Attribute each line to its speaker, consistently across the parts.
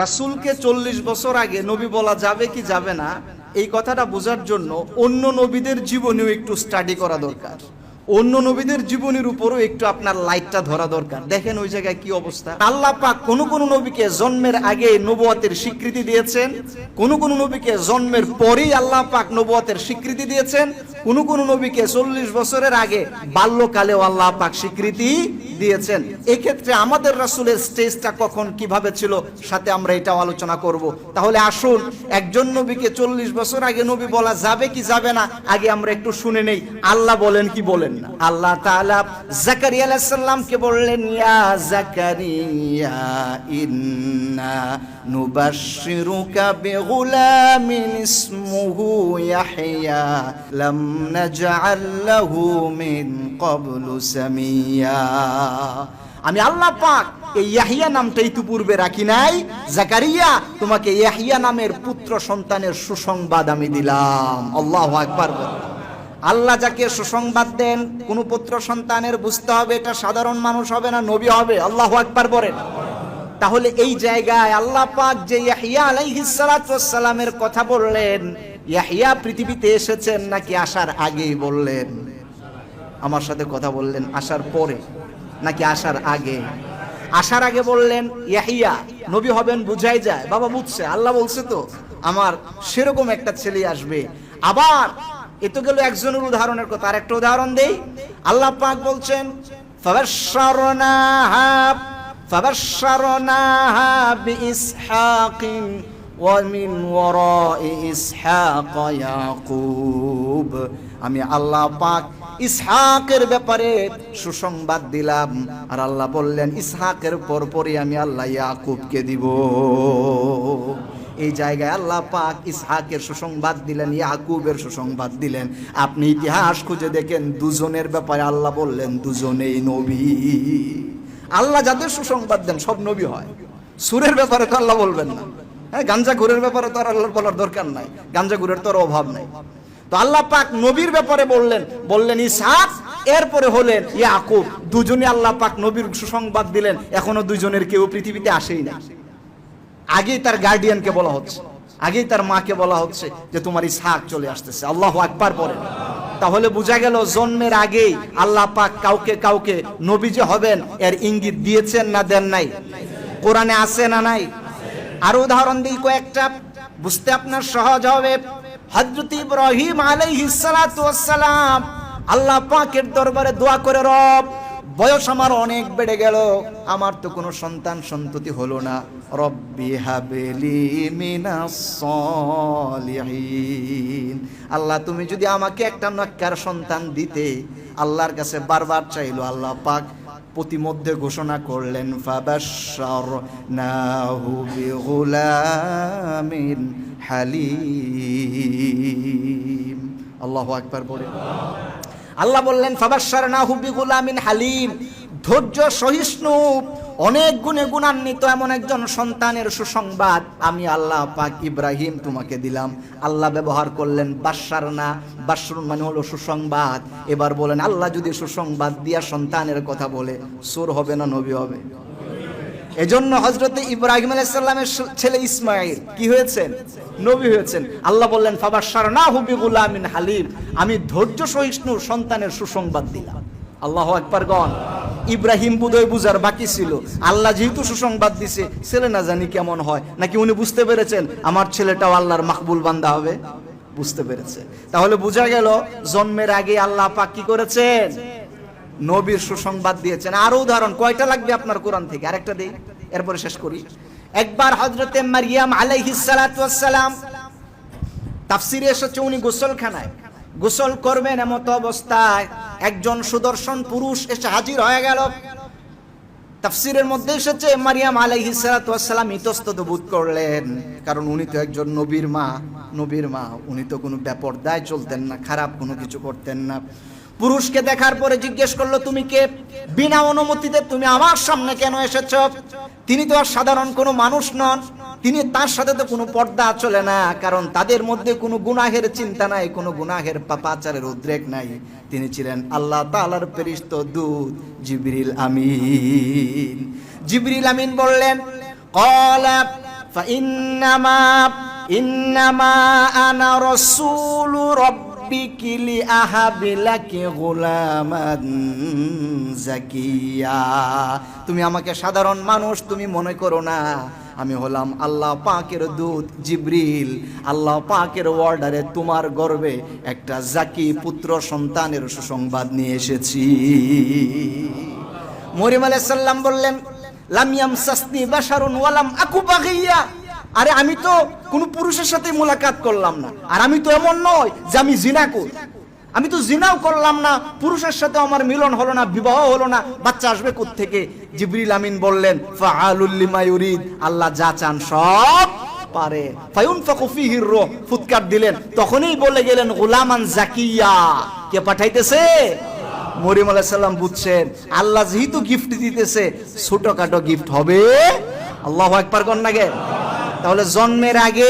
Speaker 1: রাসূলকে চল্লিশ বছর আগে নবী বলা যাবে কি যাবে না, এই কথাটা বোঝার জন্য অন্য নবীদের জীবনেও একটু স্টাডি করা দরকার। অন্য নবীদের জীবনের উপরও একটু আপনার লাইটটা ধরা দরকার। দেখেন ওই জায়গায় কি অবস্থা। আল্লাহ পাক কোন কোন নবীকে জন্মের আগে নবুয়াতের স্বীকৃতি দিয়েছেন, কোন কোন নবীকে জন্মের পরেই আল্লাহ পাক নবুয়াতের স্বীকৃতি দিয়েছেন কোন কোন নবীকে চল্লিশ বছরের আগে বাল্যকালেও আল্লাহ পাক স্বীকৃতি দিয়েছেন। এই ক্ষেত্রে আমাদের রাসূলের স্টেজটা কখন, কীভাবে ছিল, সাথে আমরা এটাও আলোচনা করব। তাহলে আসুন, একজন নবীকে চল্লিশ বছর আগে নবী বলা যাবে কি যাবে না, আগে আমরা একটু শুনে নেই। আল্লাহ বলেন কি বলেন না? আল্লাহ তাআলা জাকারিয়া আলাইহিস সালামকে বললেন, ইয়া আমি আল্লাহ পাক এই ইয়াহিয়া নামটা ইতিপূর্বে রাখি নাই। জাকারিয়া, তোমাকে ইয়াহিয়া নামের পুত্র সন্তানের সুসংবাদ আমি দিলাম। আল্লাহ আকবার। বলো। আল্লাহ যাকে সুসংবাদ দেন, কোন পুত্র সন্তানের বুঝতে হবে এটা সাধারণ মানুষ হবে না নবী হবে। আল্লাহ আকবার বলেন। তাহলে এই জায়গায় আল্লাহ পাক যে ইয়াহিয়া আলাইহিস সালামের কথা বললেন ইয়াহিয়া পৃথিবীতে এসেছেন নাকি আসার আগেই বললেন? আমার সাথে কথা বললেন, আসার পরে? নাকি আসার আগে? আসার আগে বললেন, ইয়াহিয়া, নবী হবেন বুঝাই যায়। বাবা বুঝছে, আল্লাহ বলছে তো, আমার সেরকম একটা ছেলে আসবে। আবার, এ তো গেল একজনের উদাহরণের কথা আর একটা উদাহরণ দেই। আল্লাহ পাক বলছেন, ফাবাশশারনাহা ফাবাশশারনাহা বিইসহাকিন ومن وراء إسحاق يعقوب আমি আল্লাহ পাক ইসহাকের ব্যাপারে সুসংবাদ দিলাম আর আল্লাহ বললেন ইসহাকের পরপরই আমি আল্লাহ ইয়াকুবকে দিব এই জায়গায় আল্লাহ পাক ইসহাকের সুসংবাদ দিলেন ইয়াকুবের সুসংবাদ দিলেন আপনি ইতিহাস খুঁজে দেখেন দুজনের ব্যাপারে আল্লাহ বললেন দুজনেই নবী আল্লাহ যাদের সুসংবাদ দেন সব নবী হয় সুরের ব্যাপারে তো আল্লাহ বলবেন না হ্যাঁ গাঞ্জা ঘুরের ব্যাপারে তো আর আল্লাহর বলার দরকার নাই। গাঞ্জা ঘুরের তো অভাব নাই। তো আল্লাহ পাক নবীর ব্যাপারে বললেন বললেন ইসহাক এরপরে হলেন ই ইয়াকুব। দুজনে আল্লাহ পাক নবীর সুসংবাদ দিলেন, এখনও দুজনের কেউ পৃথিবীতে আসেই না আগেই তার গার্ডিয়ানকে বলা হচ্ছে। আগেই তার মাকে বলা হচ্ছে যে তোমার ইসহাক চলে আসতেছে। আল্লাহ আকবার পরে তাহলে বোঝা গেল জন্মের আগেই আল্লাহ পাক কাউকে কাউকে নবী যে হবেন, এর ইঙ্গিত দিয়েছেন না দেন নাই? কোরআনে আছে না নাই? আরও উদাহরণ দিই, কয়েকটা। বুঝতে আপনার সহজ হবে। হযরত ইব্রাহিম আলাইহিস সালাতু ওয়াস সালাম আল্লাহ পাকের দরবারে দোয়া করে, রব, বয়স আমার অনেক বেড়ে গেল। আমার তো কোনো সন্তান সন্ততি হলো না। রব্বি হাবেলি মিনাস সলিহিন। আল্লাহ, তুমি যদি আমাকে একটা নক্কার সন্তান দিতে, আল্লাহর কাছে বারবার চাইলো, আল্লাহ পাক প্রতিমধ্যে ঘোষণা করলেন ফাবাসর নাহু বিগুলামিন হালিম। আল্লাহ আকবার বলে আল্লাহ বললেন ফাবাসর নাহু বিগুলামিন হালিম। ধৈর্য সহিষ্ণু অনেক গুণে গুণান্বিত এমন একজন সন্তানের সুসংবাদ, আমি আল্লাহ পাক ইব্রাহিম তোমাকে দিলাম। আল্লাহ ব্যবহার করলেন বাসার না বাসর মানে হলো সুসংবাদ। এবার বলেন, আল্লাহ যদি সুসংবাদ দিয়া সন্তানের কথা বলে, সুর হবে না নবী হবে? এজন্য হজরত ইব্রাহিম আলাইসাল্লামের ছেলে ইসমাইল কি হয়েছেন? নবী হয়েছেন। আল্লাহ বললেন ফাবাসার না হুবি গুলামিন হালিম, আমি ধৈর্য সহিষ্ণু সন্তানের সুসংবাদ দিলাম। আল্লাহ একবার গন। ইব্রাহিম বুধই বুঝার বাকি ছিল। আল্লাহ যেহেতু সুসংবাদ দিছে, ছেলে না জানি কেমন হয়। নাকি উনি বুঝতে পেরেছেন, আমার ছেলেটাও আল্লাহর মাকবুল বান্দা হবে? বুঝতে পেরেছে। তাহলে বোঝা গেল, জন্মের আগে আল্লাহ পাক কি করেছেন? নবীর সুসংবাদ দিয়েছেন। আরও উদাহরণ, কয়টা লাগবে আপনার কোরআন থেকে? আরেকটা দেই, এরপরে শেষ করি। একবার হজরতে মারিয়াম আলাইহিস সালাতু ওয়াস সালাম, তাফসিরে এসেছে উনি গোসলখানায়। গোসল করবেন এমত অবস্থায় একজন সুদর্শন পুরুষ এসে হাজির হয়ে গেল। তাফসিরের মধ্যে এসেছে, মারিয়াম ওয়াস সালাম ইতস্তত বোধ করলেন। কারণ উনি তো একজন নবীর মা নবীর মা, উনি তো কোনো ব্যাপরদায় চলতেন না, খারাপ কোনো কিছু করতেন না। পুরুষকে দেখার পরে জিজ্ঞেস করল, তুমি কে? বিনা অনুমতিতে তুমি আমার সামনে কেন এসেছ? তিনি তো আর সাধারণ কোনো মানুষ নন। তিনি তার সাথে তো কোনো পর্দা চলে না, কারণ তাদের মধ্যে কোনো গুনাহের চিন্তা নাই, কোনো গুনাহের পাপাচারের উদ্রেক নাই। তিনি ছিলেন আল্লাহ তালার পেরিস্ত দূত, জিবরিল আমিন। জিবরিল আমিন বললেন ইন্নামা জাকিয়া। তুমি আমাকে সাধারণ মানুষ, তুমি মনে করো না আমি হলাম আল্লাহ পাকের দূত জিব্রিল। আল্লাহ পাকের অর্ডারে তোমার গর্বে একটা জাকি পুত্র সন্তানের সুসংবাদ নিয়ে এসেছি। মরিম আলাইসাল্লাম বললেন লামিয়াম সাসনি বাশারুন ওয়ালাম আকু বাগিয়া আরে আমি তো কোনো পুরুষের সাথে মোলাকাত করলাম না। আর আমি তো এমন নয় যে আমি জিনা করি। আমি তো জিনাও করলাম না, পুরুষের সাথে আমার মিলন হলো না, বিবাহ হলো না। বাচ্চা আসবে থেকে জিবরিল আমিন বললেন আল্লাহ যা চান সব পারে। ফায়ুন ফাকুফিহির রূহ, ফুৎকার দিলেন। তখনই বলে গেলেন, গোলামান জাকিয়া কে পাঠাইতেছে? মরিম আলাইসাল্লাম বুঝছেন, আল্লাহ যেহেতু গিফট দিতেছে, ছোটখাটো গিফট হবে। আল্লাহ একবার কর নাগে তাহলে জন্মের আগে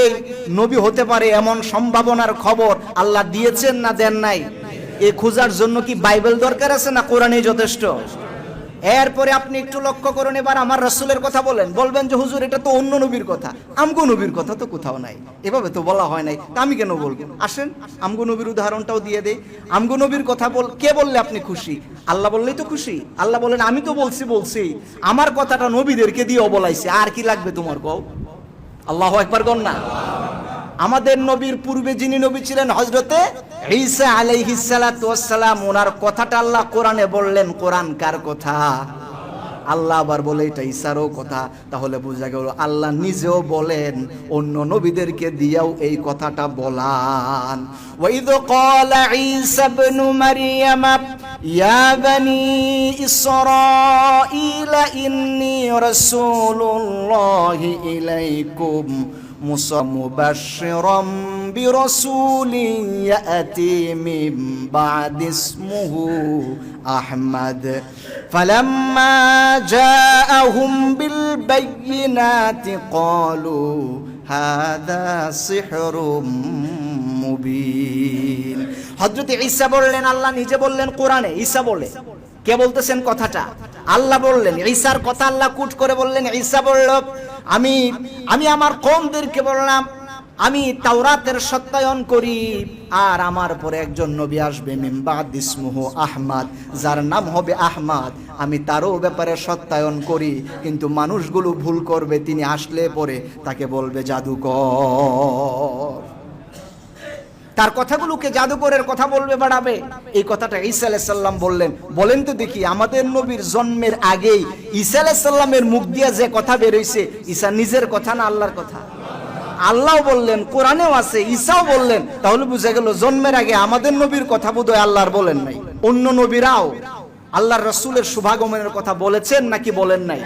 Speaker 1: নবী হতে পারে এমন সম্ভাবনার খবর আল্লাহ দিয়েছেন না দেন নাই? এ খোঁজার জন্য কি বাইবেল দরকার আছে না কোরআনই যথেষ্ট? এরপরে আপনি একটু লক্ষ্য করুন, এবার আমার রসুলের কথা বলেন। বলবেন যে, হুজুর, এটা তো অন্য নবীর কথা। আমগো নবীর কথা তো কোথাও নাই। এভাবে তো বলা হয় নাই। তা আমি কেন বলব? আসেন, আমগো নবীর উদাহরণটাও দিয়ে দেই। আমগো নবীর কথা বল, কে বললে আপনি খুশি? আল্লাহ বললেই তো খুশি। আল্লাহ বলেন, আমি তো বলছি বলছি। আমার কথাটা নবীদেরকে দিয়ে বলাইছে। আর কি লাগবে তোমার কও আল্লাহ একবার গণ না? আমাদের নবীর পূর্বে যিনি নবী ছিলেন হজরতে ঈসা আলাইহিস ওয়াসসালাম ওনার কথাটা আল্লাহ কোরআনে বললেন, কোরআন কার কথা? আল্লাহ আবার বলে এটা ইসারও কথা, তাহলে বোঝা গেল আল্লাহ নিজেও বলেন, অন্য নবীদেরকে দিয়েও এই কথাটা বলান। وإذ قال عيسى ابن مريم يا بني إسرائيل إني رسول الله ইলাইকুম। مبشرا برسول يأتي من بعد اسمه أحمد فلما جاءهم بالبينات قالوا هذا سحر মুবিন হযরত ঈসা বললেন আল্লাহ নিজে বললেন কোরআনে ঈসা বলে কে বলতেছেন কথাটা? আল্লাহ বললেন, ঈসার কথা আল্লাহ কুট করে বললেন, ঈসা বলল, আমি আমি আমার কমদেরকে বললাম, আমি তাওরাতের সত্যায়ন করি, আর আমার পরে একজন নবী আসবে মিমবাদ ইসমুহ আহমাদ, যার নাম হবে আহমাদ। আমি তারও ব্যাপারে সত্যায়ন করি, কিন্তু মানুষগুলো ভুল করবে, তিনি আসলে পরে তাকে বলবে জাদুকর। তার কথাগুলোকে জাদুকরের কথা বলবে, বাড়াবে। এই কথাটা ঈসা আলাইসাল্লাম বললেন। বলেন তো দেখি, আমাদের নবীর জন্মের আগেই ঈসা আলাইসাল্লামের মুখ দিয়া যে কথা বেরোইছে, ঈসা নিজের কথা না আল্লাহর কথা? আল্লাহ বললেন, কোরআনেও আছে, ঈসাও বললেন। তাহলে বুঝে গেল, জন্মের আগে আমাদের নবীর কথা বোধহয় আল্লাহর বলেন নাই। অন্য নবীরাও আল্লাহর রসুলের শুভাগমনের কথা বলেছেন নাকি বলেন নাই?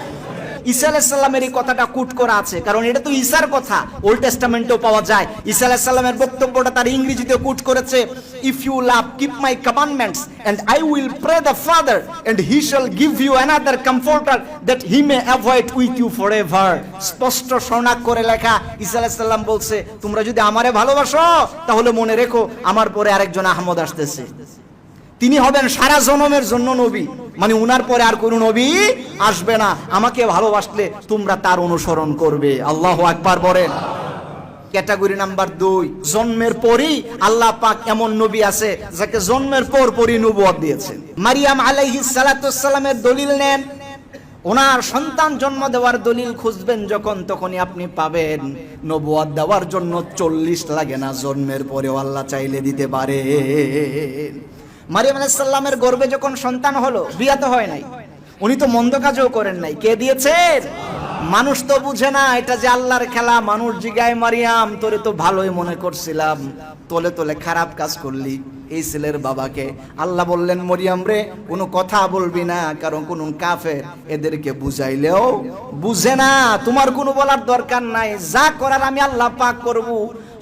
Speaker 1: ঈসা আলাইসাল্লামের এই কথাটা কুট করা আছে, কারণ এটা তো ঈসার কথা। ওল্ড টেস্টামেন্টেও পাওয়া যায়। ঈসা আলাইসাল্লামের বক্তব্যটা তার কুট করেছে if you love keep my commandments and I will pray the father and he shall give you another comforter that he may avoid with you for ever স্পষ্ট শোনাক করে লেখা, ঈসা আলাইসাল্লাম বলছে, তোমরা যদি আমারে ভালোবাসো, তাহলে মনে রেখো, আমার পরে আরেকজন আহমদ আসতেছে। তিনি হবেন সারা জনমের জন্য নবী। মানে উনার পরে আর কোনো নবী আসবে না। আমাকে ভালোবাসলে তোমরা তার অনুসরণ করবে। আল্লাহ একবার বলেন। ক্যাটাগরি নাম্বার দুই, জন্মের পরই আল্লাহ পাক এমন নবী আছে যাকে জন্মের পর পরই নবুয়ত দিয়েছেন। মারিয়াম আলাইহিস সালামের দলিল নেন। ওনার সন্তান জন্ম দেওয়ার দলিল খুঁজবেন যখন, তখনই আপনি পাবেন। নবুয়াদ দেওয়ার জন্য চল্লিশ লাগে না, জন্মের পরেও আল্লাহ চাইলে দিতে পারে মারিয়াম আলাইসাল্লামের গর্বে যখন সন্তান হলো বিয়া তো হয় নাই। উনি তো মন্দ কাজও করেন নাই। কে দিয়েছেন? মানুষ তো বুঝে না, এটা যে আল্লাহর খেলা, মানুষ জিগায়, মারিয়াম, তোরে তো ভালোই মনে করছিলাম। তোলে তোলে খারাপ কাজ করলি। এই ছেলের বাবাকে আল্লাহ বললেন, মরিয়াম রে, কোনো কথা বলবি না, কারণ কোন কাফের এদেরকে বুঝাইলেও বুঝে না। তোমার কোনো বলার দরকার নাই। যা করার আমি আল্লাহ পাক করব।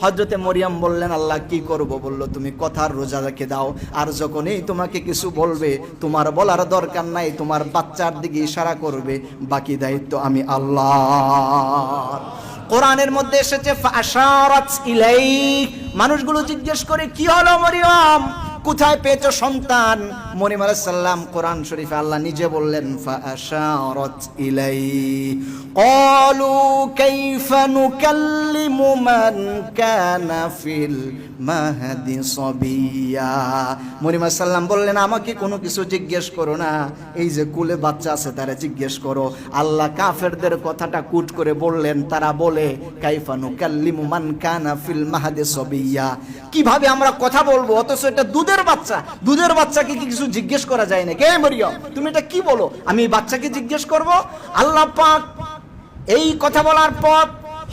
Speaker 1: হজরতে মরিয়াম বললেন, আল্লাহ কি করব? বলল, তুমি কথার রোজা রেখে দাও। আর যখনই তোমাকে কিছু বলবে, তোমার বলার দরকার নাই, তোমার বাচ্চার দিকে ইশারা করবে, বাকি দায়িত্ব আমি আল্লাহ কোরআনের মধ্যে এসেছে মানুষগুলো জিজ্ঞেস করে, কি হলো মরিয়ম? কোথায় পেয়েছ সন্তান? মরিম আলাইসাল্লাম কোরআন শরীফে আল্লাহ নিজে বললেন আমাকে কোনো কিছু জিজ্ঞেস করো না। এই যে কুলে বাচ্চা আছে, তারা জিজ্ঞেস করো। আল্লাহ কাফেরদের কথাটা কুট করে বললেন, তারা বলে, কাইফা নুকাল্লিমু মান কানা ফিল কীভাবে আমরা কথা বলব? অথচ এটা দুধের বাচ্চা, দুধের বাচ্চাকে কি কিছু জিজ্ঞেস করা যায় না কে মরিয়ম, তুমি এটা কি বলো? আমি এই বাচ্চাকে জিজ্ঞেস করব? আল্লাহ পাক এই কথা বলার পর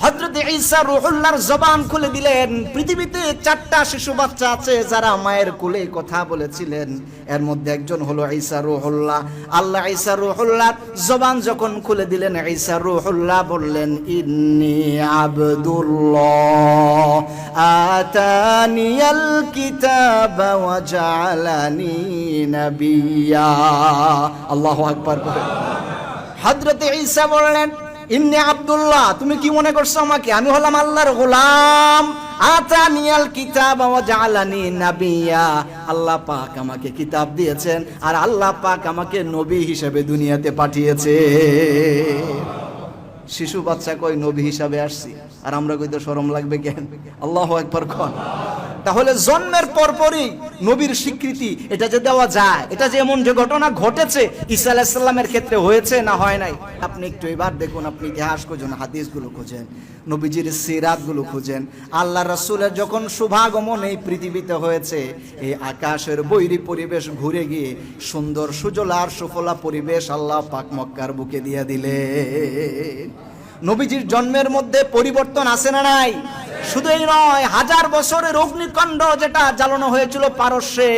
Speaker 1: হজরত ঈসা রুহুল্লাহর জবান খুলে দিলেন। পৃথিবীতে চারটা শিশু বাচ্চা আছে যারা মায়ের কোলে কথা বলেছিলেন। এর মধ্যে একজন হলো ঈসা রুহুল্লাহ। আল্লাহ ঈসা রুহুল্লাহর জবান যখন খুলে দিলেন, ঈসা রুহুল্লাহ বললেন, ইন্নি আবদুল্লাহ। ওয়া জাআলানি নাবিয়্যা আল্লাহু আকবার বলে হযরত ঈসা বললেন ইন্নি আব্দুল্লাহ, তুমি কি মনে করছ আমাকে? আমি হলাম আল্লাহর গোলাম। আতানিয়াল কিতাব ওয়া জাআলানি নাবিয়্যা আল্লাহ পাক আমাকে কিতাব দিয়েছেন আর আল্লাহ পাক আমাকে নবী হিসেবে দুনিয়াতে পাঠিয়েছে। শিশু বাচ্চা কই নবী হিসাবে আসছি। আর আমরা কই তো শরম লাগবে কেন? আল্লাহ একবার কন। তাহলে জন্মের পরপরই নবীর স্বীকৃতি, এটা যে দেওয়া যায়, এটা যে এমন যে ঘটনা ঘটেছে, ঈসা আলাইসাল্লামের ক্ষেত্রে হয়েছে না হয় নাই? আপনি একটু এবার দেখুন, আপনি ইতিহাস খুঁজুন, হাদিসগুলো খুঁজেন, নবীজির সিরাতগুলো খুঁজেন। আল্লাহ রাসূলের যখন শুভাগমন এই পৃথিবীতে হয়েছে, এই আকাশের বৈরি পরিবেশ ঘুরে গিয়ে সুন্দর সুজলার সুফলা পরিবেশ আল্লাহ পাক মক্কার বুকে দিয়ে দিলে নবীজির জন্মের মধ্যে পরিবর্তন আসে না নাই? শুধুই নয়, হাজার বছরের অগ্নিকাণ্ড যেটা জ্বালানো হয়েছিল পারস্যে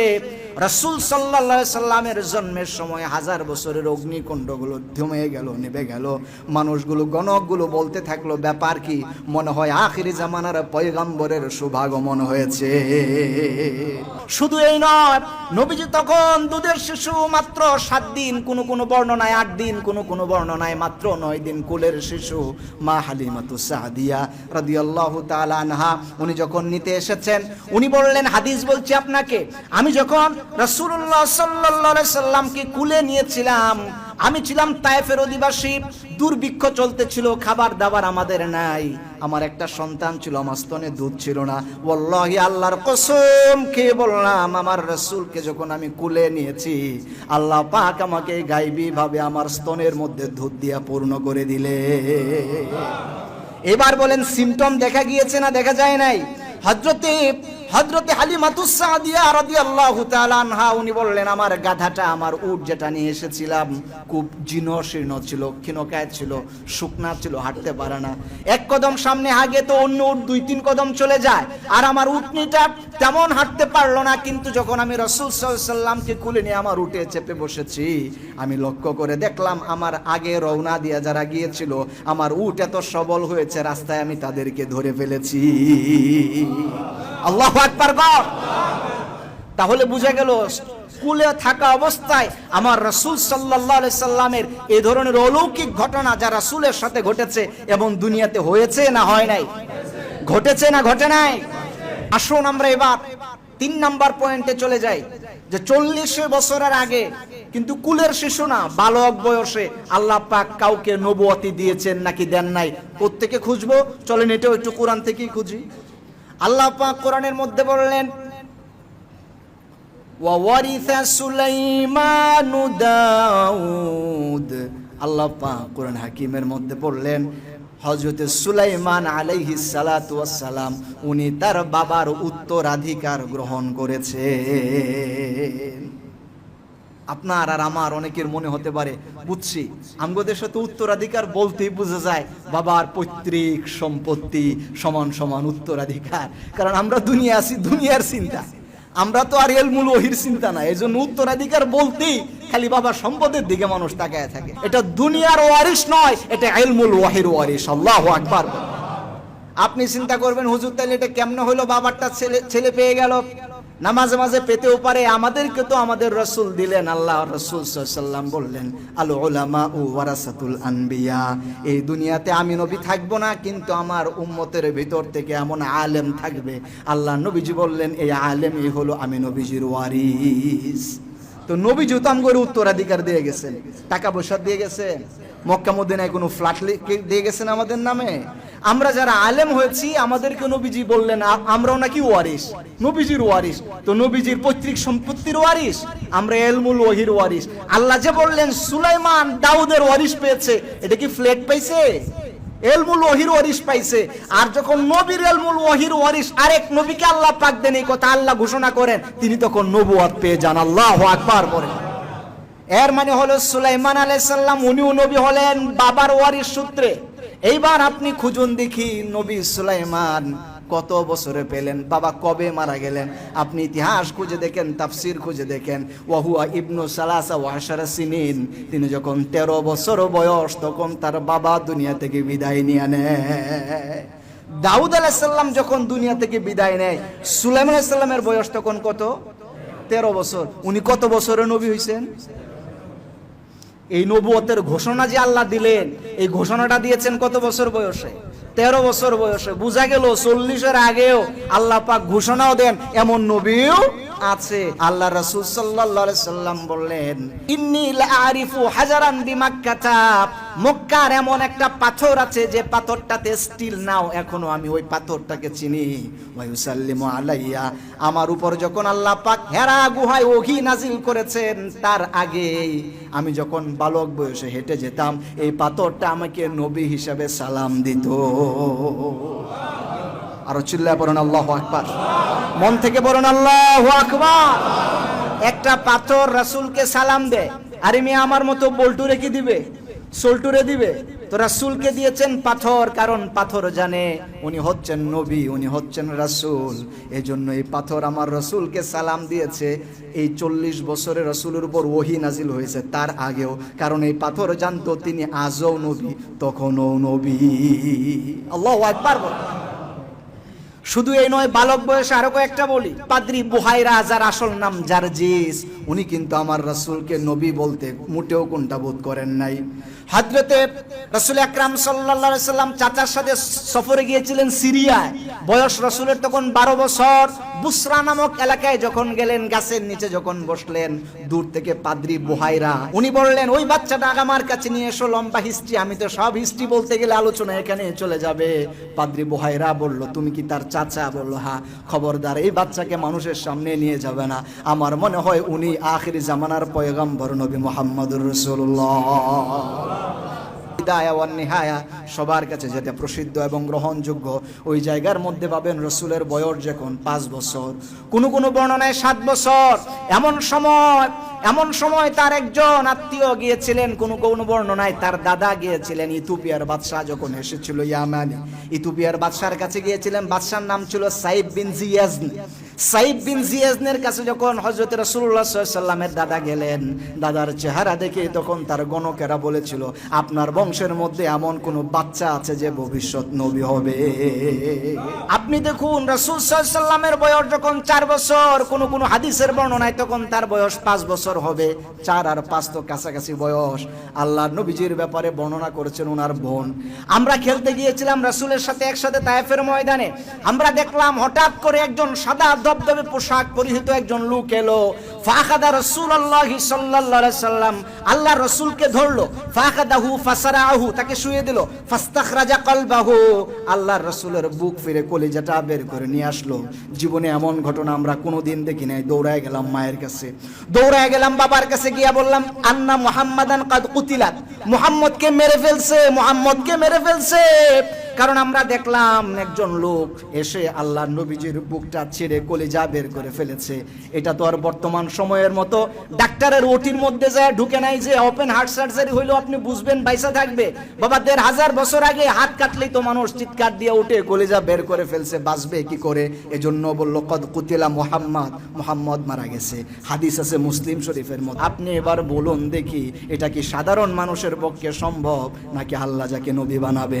Speaker 1: রাসূল আলাইহি সাল্লামের জন্মের সময় হাজার বছরের অগ্নিকুণ্ডগুলো ধমে গেল নেবে গেল। মানুষগুলো, গণকগুলো বলতে থাকল, ব্যাপার কি? মনে হয় আখিরি জামানার পয়গম্বরের শুভাগমন হয়েছে। শুধু এই নয়, নবীজি তখন দুধের শিশু মাত্র সাত দিন, কোন কোন বর্ণনায় আট দিন, কোন কোন বর্ণনায় মাত্র নয় দিন কুলের শিশু মা হালিমাতু সাদিয়া রাদিয়াল্লাহু তাআলা আনহা, উনি যখন নিতে এসেছেন, উনি বললেন, হাদিস বলছি আপনাকে, আমি যখন রাসূলুল্লাহ সাল্লাল্লাহু আলাইহি সাল্লামকে কুলে নিয়েছিলাম। আমি ছিলাম তায়েফের অধিবাসী। দুর্ভিক্ষ চলতেছিল, খাবার দাবার আমাদের নাই। আমার একটা সন্তান ছিল, আমার স্তনে দুধ ছিল না। ওয়াল্লাহি আল্লাহর কসম খেয়ে বললাম, আমার রসুলকে যখন আমি কুলে নিয়েছি, আল্লাহ পাক আমাকে গাইবী ভাবে আমার স্তনের মধ্যে দুধ দিয়া পূর্ণ করে দিলে। এবার বলেন, সিমটম দেখা গিয়েছে না দেখা যায় নাই? হজরতে হজরতে হালিমাতুসাদিয়া রাদিয়াল্লাহু তাআলা আনহা, উনি বললেন, আমার গাধাটা, আমার উট যেটা নিয়ে এসেছিলাম, খুব জীর্ণ শীর্ণ ছিল, ক্ষীণকায় ছিল, শুকনা ছিল, হাঁটতে পারে না। এক কদম সামনে আগে তো অন্য উট, দুই, তিন কদম চলে যায়, আর আমার উটনিটা তেমন হাঁটতে পারল না, কিন্তু যখন আমি রসুল সাল্লামকে কুলে নিয়ে আমার উঠে চেপে বসেছি, আমি লক্ষ্য করে দেখলাম, আমার আগে রওনা দিয়ে যারা গিয়েছিল, আমার উট এত সবল হয়েছে, রাস্তায় আমি তাদেরকে ধরে ফেলেছি। আল্লাহ আকবার তাহলে বুঝে গেল, স্কুলে থাকা অবস্থায় আমার রসুল সাল্লাহ সাল্লামের এই ধরনের অলৌকিক ঘটনা যা রাসূলের সাথে ঘটেছে এবং দুনিয়াতে হয়েছে না হয় নাই? ঘটেছে না ঘটে নাই? আসুন আমরা এবার তিন নাম্বার পয়েন্টে চলে যাই, যে চল্লিশ বছরের আগে কিন্তু কুলের শিশু না, বালক বয়সে আল্লাহ পাক কাউকে নবুয়তি দিয়েছেন নাকি দেন নাই? প্রত্যেকে খুঁজবো। চলেন এটাও একটু কোরআন থেকেই খুঁজি। আল্লাহ পাক কোরআনের মধ্যে বললেন ওয়ারিথ সুলাইমানু দাউদ। আল্লাহ পাক কোরআন হাকিমের মধ্যে পড়লেন হজরত সুলাইমান ওয়াস সালাম উনি তার বাবার উত্তরাধিকার গ্রহণ করেছেন। আপনার আর আমার অনেকের মনে হতে পারে, বুঝছি। আমগো দেশে তো উত্তরাধিকার বলতেই বুঝে যায়, বাবার পৈতৃক সম্পত্তি সমান সমান উত্তরাধিকার। কারণ আমরা দুনিয়া আছি, দুনিয়ার চিন্তা। আমরা তো আর এলমুল ওহির চিন্তা না এই জন্য উত্তরাধিকার বলতেই খালি বাবা সম্পদের দিকে মানুষ তাকায় থাকে। এটা দুনিয়ার ওয়ারিস নয়, এটা এলমুল ওয়াহির ওয়ারিস আল্লাহ আকবার। আপনি চিন্তা করবেন, হুজুর তাহলে এটা কেমনে হলো বাবারটা ছেলে ছেলে পেয়ে গেল। না মাঝে মাঝে পেতেও পারে আমাদেরকে তো আমাদের রসুল দিলেন, আল্লাহ রসুল সাল্লাম বললেন, আলো ওলামা ও ওয়ারাসাতুল আনবিয়া। এই দুনিয়াতে আমি নবী থাকব না, কিন্তু আমার উম্মতের ভিতর থেকে এমন আলেম থাকবে। আল্লাহ নবীজি বললেন, এই আলেমই হলো আমি নবীজির ওয়ারিস। তো নবীজি তো আমগরে উত্তরাধিকার দিয়ে গেছেন, টাকা পয়সা দিয়ে গেছেন। মক্কা মদিনায় কোনো ফ্ল্যাট দিয়ে গেছেন আমাদের নামে? আমরা যারা আলেম হয়েছি, আমাদেরকে নবীজি বললেন আমরাও নাকি ওয়ারিস নবীজির ওয়ারিস তো নবীজির পৈতৃক সম্পত্তির ওয়ারিস আমরা এলমুল ওহির ওয়ারিস আল্লাহ যে বললেন, সুলাইমান দাউদের ওয়ারিস পেয়েছে। এটা কি ফ্ল্যাট পাইছে? এলমুল ওহির ওয়ারিস পাইছে। আর যখন নবীর এলমুল ওহির ওয়ারিস আরেক নবীকে আল্লাহ পাক দেন, এই কথা আল্লাহ ঘোষণা করেন, তিনি তখন নবুয়াত পেয়ে যান। আল্লাহ আকবার বলেন। এর মানে হলো সুলাইমান আলাইসাল্লাম উনিও নবী হলেন, বাবার ওয়ারির সূত্রে। এইবার আপনি খুঁজুন দেখি নবী সুলাইমান কত বছরে পেলেন, বাবা কবে মারা গেলেন? আপনি ইতিহাস খুঁজে দেখেন, তাফসির খুঁজে দেখেন। ওয়াহুয়া ইবনু সালাসা ওয়াশারা সিনিন। তিনি যখন তেরো বছর বয়স, তখন তার বাবা দুনিয়া থেকে বিদায় নিয়ে নেয় দাউদ আলাইসাল্লাম যখন দুনিয়া থেকে বিদায় নেয়, সুলাইমান আলাইসাল্লামের বয়স তখন কত? তেরো বছর। উনি কত বছরে নবী হয়েছেন এই নবুয়তের ঘোষণা যে আল্লাহ দিলেন, এই ঘোষণাটা দিয়েছেন কত বছর বয়সে? তেরো বছর বয়সে। বোঝা গেল চল্লিশের আগেও আল্লাহ পাক ঘোষণাও দেন, এমন নবীও আছে। আল্লাহ রাসূল সাল্লাল্লাহু সাল্লাম বললেন, ইন্নী লাআরিফু হাজারান বিমাক্কাতা। মক্কার এমন একটা পাথর আছে যে পাথরটাতে স্টিল নাও, এখনও আমি ওই পাথরটাকে চিনি। ওয়ায়ুসাল্লিমু আলাইয়া। আমার উপর যখন আল্লাহ পাক হেরা গুহায় ওহি নাজিল করেছেন, তার আগেই আমি যখন বালক বয়সে হেঁটে যেতাম, এই পাথরটা আমাকে নবী হিসাবে সালাম দিত। আরও চিল্লায় পড়েন, আল্লাহ আকবার। মন থেকে পড়েন আল্লাহ আকবার। একটা পাথর রাসূলকে সালাম দেয় আরে মেয়ে, আমার মতো বল্টুরে কি দিবে? সোল্টুরে দিবে? তো রাসূলকে দিয়েছেন পাথর, কারণ পাথর জানে উনি হচ্ছেন নবী, উনি হচ্ছেন রাসূল। এজন্য এই পাথর আমার রসুলকে সালাম দিয়েছে। এই চল্লিশ বছরে রসুলের উপর ওহি নাজিল হয়েছে তার আগেও। কারণ এই পাথর জানতো তিনি আজও নবী, তখনও নবী। আল্লাহ একবার বল শুধু এই নয়, বালক বয়সে আরও কয়েকটা বলি। পাদ্রি বুহাইরা, যার আসল নাম জারজিস, উনি কিন্তু আমার রাসুলকে নবী বলতে মোটেও কোনটা বোধ করেন নাই। হযরতে রাসূল আকরাম আলাইহি সাল্লাম চাচার সাথে সফরে গিয়েছিলেন সিরিয়ায়। বয়স রাসূলের তখন বারো বছর। বুসরা নামক এলাকায় যখন গেলেন, গাছের নিচে যখন বসলেন, দূর থেকে পাদ্রি বুহাইরা, উনি বললেন, ওই বাচ্চাটা আমার কাছে নিয়ে এসো, লম্বা হিস্ট্রি, আমি তো সব হিস্ট্রি বলতে গেলে আলোচনা এখানে চলে যাবে। পাদ্রি বুহাইরা বলল, তুমি কি তার চাচা? বলল হা খবরদার, এই বাচ্চাকে মানুষের সামনে নিয়ে যাবে না। আমার মনে হয় উনি আখির জামানার পয়গম্বর নবী মোহাম্মদুর রসুল্লাহ বিদায়া ওয়ান সবার কাছে যেটা প্রসিদ্ধ এবং গ্রহণযোগ্য। ওই জায়গার মধ্যে পাবেন রসুলের বয়স যখন পাঁচ বছর। কোনো কোনো বর্ণনায় সাত বছর। এমন সময় এমন সময় তার একজন আত্মীয় গিয়েছিলেন, কোনো কোনো বর্ণনায় তার দাদা গিয়েছিলেন ইথুপিয়ার বাদশাহ যখন এসেছিল ইয়ামানি। ইথুপিয়ার বাদশার কাছে গিয়েছিলেন বাদশার নাম ছিল সাইব বিন জিয়াজনি। সাইব বিন জিয়াজনের কাছে যখন হজরত রসুল্লাহ সাল্লামের দাদা গেলেন, দাদার চেহারা দেখে তখন তার গণকেরা বলেছিল, আপনার বংশের মধ্যে এমন কোন বাচ্চা আছে যে ভবিষ্যৎ নবী হবে? আপনি দেখুন, রসুল সাল্লামের বয়স যখন চার বছর, কোন কোন হাদিসের বর্ণনায় তখন তার বয়স পাঁচ বছর হবে। চার আর পাঁচ তো কাছাকাছি বয়স। আল্লাহ নবীজির ব্যাপারে বর্ণনা করেছেন ওনার বোন। আমরা খেলতে গিয়েছিলাম রাসুলের সাথে একসাথে তায়েফের ময়দানে। আমরা দেখলাম হঠাৎ করে একজন সাদা দবদবে পোশাক পরিহিত একজন লোক এলো। রাসূলুল্লাহ সাল্লাল্লাহু আলাইহি সাল্লাম আল্লাহ রসুলকে ধরলো। ফাখাদাহু ফাসারাহু, তাকে শুয়ে দিল। ফাস্তাখরাজা কলবাহু। আল্লাহ রসুলের বুক ফিরে কলিজাটা বের করে নিয়ে আসলো। জীবনে এমন ঘটনা আমরা কোনোদিন দেখি নাই। দৌড়ায় গেলাম মায়ের কাছে। দৌড়ায় গেলাম বাবার কাছে গিয়া বললাম, আন্না মুহাম্মাদান কাদ কুতিলাত। মুহাম্মদকে মেরে ফেলছে, মুহাম্মদকে মেরে ফেলছে। কারণ আমরা দেখলাম একজন লোক এসে আল্লাহ নবীজির বুকটা ছিঁড়ে কলিজা বের করে ফেলেছে। এটা তো আর বর্তমান সময়ের মতো। ডাক্তারের ওটির মধ্যে যায়, ঢুকে নাই যে ওপেন হার্ট সার্জারি হইলেও আপনি বুঝবেন, বাইসা থাকবে। বাবা, দেড় হাজার বছর আগে হাত কাটলেই তো মানুষ চিৎকার দিয়ে উঠে কলিজা বের করে ফেলছে, বাঁচবে কি করে? এজন্য বলল, কদ কুতিলা মোহাম্মদ মোহাম্মদ মারা গেছে। হাদিস আছে মুসলিম শরীফের মধ্যে। আপনি এবার বলুন দেখি, এটা কি সাধারণ মানুষের পক্ষে সম্ভব, নাকি আল্লাহ যাকে নবী বানাবে?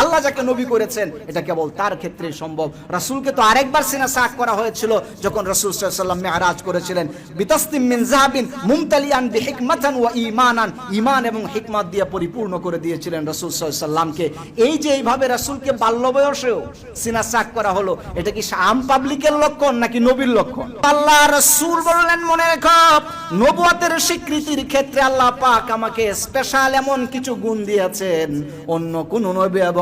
Speaker 1: আল্লাহ যাকে নবী করেছেন, এটা কেবল তার ক্ষেত্রে সম্ভব। রাসূলকে তো আরেকবার সিনা সাক করা হয়েছিল যখন রাসূল ওয়াসাল্লাম মেরাজ করেছিলেন। বিতাসতিম মিন যাহাবিন মুমতালিয়ান বিহিকমাতান ওয়া ঈমানান। ঈমান এবং হিকমত দিয়ে পরিপূর্ণ করে দিয়েছিলেন রাসূল সাল্লামকে এই যে এইভাবে রাসূলকে বাল্য বয়সেও সিনা সাক করা হলো, এটা কি আম পাবলিকের লক্ষণ নাকি নবীর লক্ষণ? আল্লাহ রাসূল বললেন, মনে রেখো, নবুয়তের স্বীকৃতির ক্ষেত্রে আল্লাহ পাক আমাকে স্পেশাল এমন কিছু গুণ দিয়েছেন। অন্য কোন নবী এবং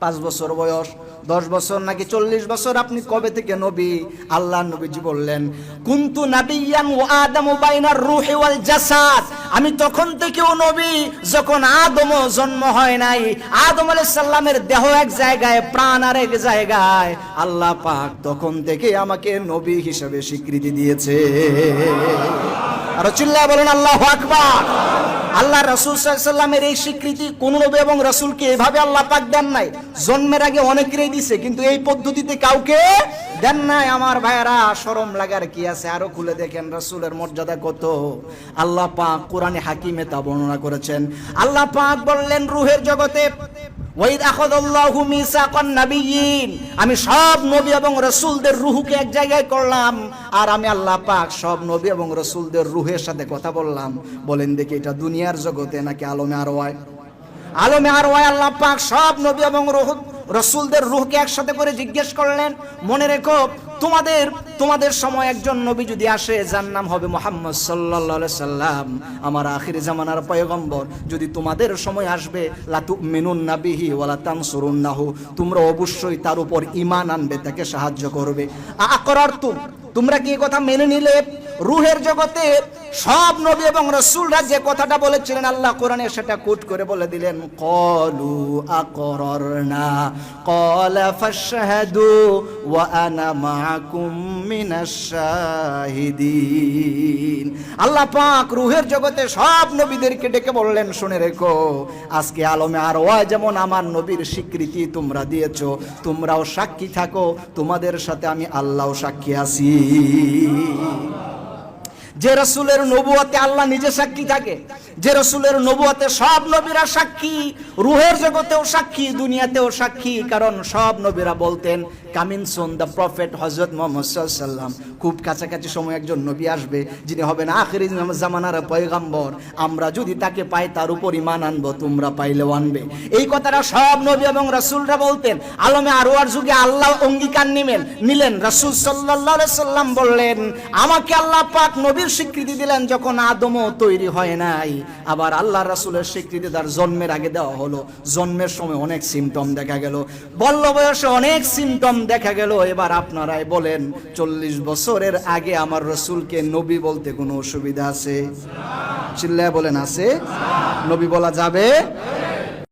Speaker 1: পাঁচ বছর বয়স, দশ বছর নাকি চল্লিশ বছর, আপনি কবে থেকে নবী? আল্লাহ নবীজি বললেন, কুন্তু ও রুহে জাসাদ। আমি তখন থেকেও নবী, যখন আদম জন্ম হয় নাই, আদম আলাইহিস দেহ এক জায়গায়, প্রাণ আর এক জায়গায়, আল্লাহ পাক তখন থেকে আমাকে নবী হিসেবে স্বীকৃতি দিয়েছে। আর চিল্লা বলেন, আল্লাহ আকবার। আল্লাহ রসুল সাল্লামের এই স্বীকৃতি কোন নবী এবং রসুলকে এভাবে আল্লাহ পাক দেন নাই। জন্মের আগে অনেকেরই দিছে, কিন্তু এই পদ্ধতিতে কাউকে দেন নাই। আমার ভাইয়েরা, সরম লাগার কি আছে? আরও খুলে দেখেন, রসুলের মর্যাদা কত? আল্লাহ পাক কোরআনে হাকিমে তা বর্ণনা করেছেন। আল্লাহ পাক বললেন, রুহের জগতে আমি সব নবী এবং রসুলদের রুহুকে এক জায়গায় করলাম, আর আমি আল্লাহ পাক সব নবী এবং রসুলদের রুহের সাথে কথা বললাম। বলেন দেখি এটা দুনিয়ার জগতে নাকি আলমে আর আলমে আরওয়ায় আল্লাহ পাক সব নবী এবং রূহ রসুলদের রুহকে একসাথে করে জিজ্ঞেস করলেন, মনে রেখো, তোমাদের তোমাদের সময় একজন নবী যদি আসে, যার নাম হবে মোহাম্মদ সাল্লাহ সাল্লাম। আমার আখির জামানার পয়গম্বর, যদি তোমাদের সময় আসবে লাতু মিনুন নাবিহি ওয়ালা তানসুরুন নাহু তোমরা অবশ্যই তার উপর ইমান আনবে, তাকে সাহায্য করবে। আকরার তুম তোমরা কি কথা মেনে নিলে? রুহের জগতে সব নবী এবং রসুলরা যে কথাটা বলেছিলেন, আল্লাহ কোরআনে সেটা কোট করে বলে দিলেন, কলু আকররনা, কলা ফাশহাদু ওয়া আনা মাকুম মিনাশ শাহিদিন। আল্লাহ পাক রুহের জগতে সব নবীদেরকে ডেকে বললেন, শুনে রেখো, আজকে আলমে আর ওয়া যেমন আমার নবীর স্বীকৃতি তোমরা দিয়েছ, তোমরাও সাক্ষী থাকো, তোমাদের সাথে আমি আল্লাহও সাক্ষী আছি। যে রসুলের নবুয়াতে আল্লাহ নিজে সাক্ষী থাকে, যে রসুলের নবুয়াতে সব নবীরা সাক্ষী, রুহের জগতেও সাক্ষী, দুনিয়াতেও সাক্ষী, কারণ সব নবীরা বলতেন কামিন সোন দ্য প্রফেট হজরত মোহাম্মদ সাল্লাম খুব কাছাকাছি সময় একজন নবী আসবে, যিনি হবেন আখেরি জামানার পয়গাম্বর। আমরা যদি তাকে পাই, তার উপর ইমান আনব, তোমরা পাইলেও আনবে। এই কথাটা সব নবী এবং রাসূলরা বলতেন। আলমে আরোয়ার যুগে আল্লাহ অঙ্গীকার নিলেন নিলেন। রাসূল আলাইহি সাল্লাম বললেন, আমাকে আল্লাহ পাক নবীর স্বীকৃতি দিলেন যখন আদমও তৈরি হয় নাই। আবার আল্লাহ রাসূলের স্বীকৃতি তার জন্মের আগে দেওয়া হলো। জন্মের সময় অনেক সিমটম দেখা গেল। বল্ল বয়সে অনেক সিমটম দেখা গেল, এবার আপনারাই বলেন, চল্লিশ বছরের আগে আমার রসুলকে নবী বলতে কোনো অসুবিধা আছে? চিল্লায় বলেন, আছে? নবী বলা যাবে?